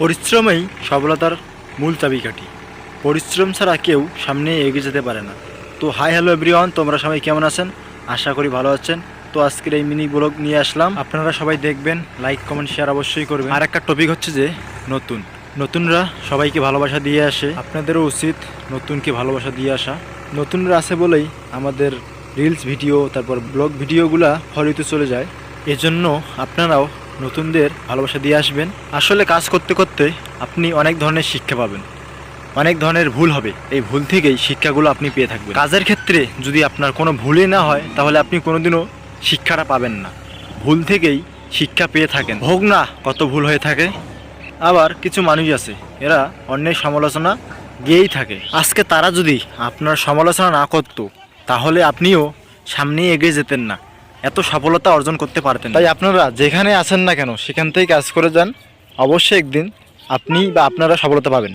পরিশ্রমই সফলতার মূল চাবিকাঠি। পরিশ্রম ছাড়া কেউ সামনে এগিয়ে যেতে পারে না। তো হাই হ্যালো এভরিওয়ান, তোমরা সবাই কেমন আছেন? আশা করি ভালো আছেন। তো আজকের এই মিনি ব্লগ নিয়ে আসলাম। আপনারা সবাই দেখবেন, লাইক, কমেন্ট, শেয়ার অবশ্যই করবেন। আর একটা টপিক হচ্ছে যে নতুন। নতুনরা সবাইকে ভালোবাসা দিয়ে আসে। আপনাদেরও উচিত নতুনকে ভালোবাসা দিয়ে আসা। নতুনরা আছে বলেই আমাদের রিলস ভিডিও তারপর ব্লগ ভিডিওগুলা ফলিতে চলে যায়। এজন্য আপনারাও নতুনদের ভালোবাসা দিয়ে আসবেন। আসলে কাজ করতে করতে আপনি অনেক ধরনের শিক্ষা পাবেন। অনেক ধরনের ভুল হবে। এই ভুল থেকেই শিক্ষাগুলো আপনি পেয়ে থাকবেন। কাজের ক্ষেত্রে যদি আপনার কোনো ভুলই না হয়, তাহলে আপনি কোনোদিনও শিক্ষাটা পাবেন না। ভুল থেকেই শিক্ষা পেয়ে থাকেন। হোক না কত ভুল হয়ে থাকে, আবার কিছু মানুষ আছে, এরা অন্যের সমালোচনা গিয়েই থাকে। আজকে তারা যদি আপনার সমালোচনা না করতো, তাহলে আপনিও সামনে এগিয়ে যেতেন না। এত সফলতা অর্জন করতে পারতেন তাই আপনারা যেখানে আছেন না কেন, সেখান থেকে কাজ করে যান। অবশ্যই একদিন আপনি বা আপনারা সফলতা পাবেন।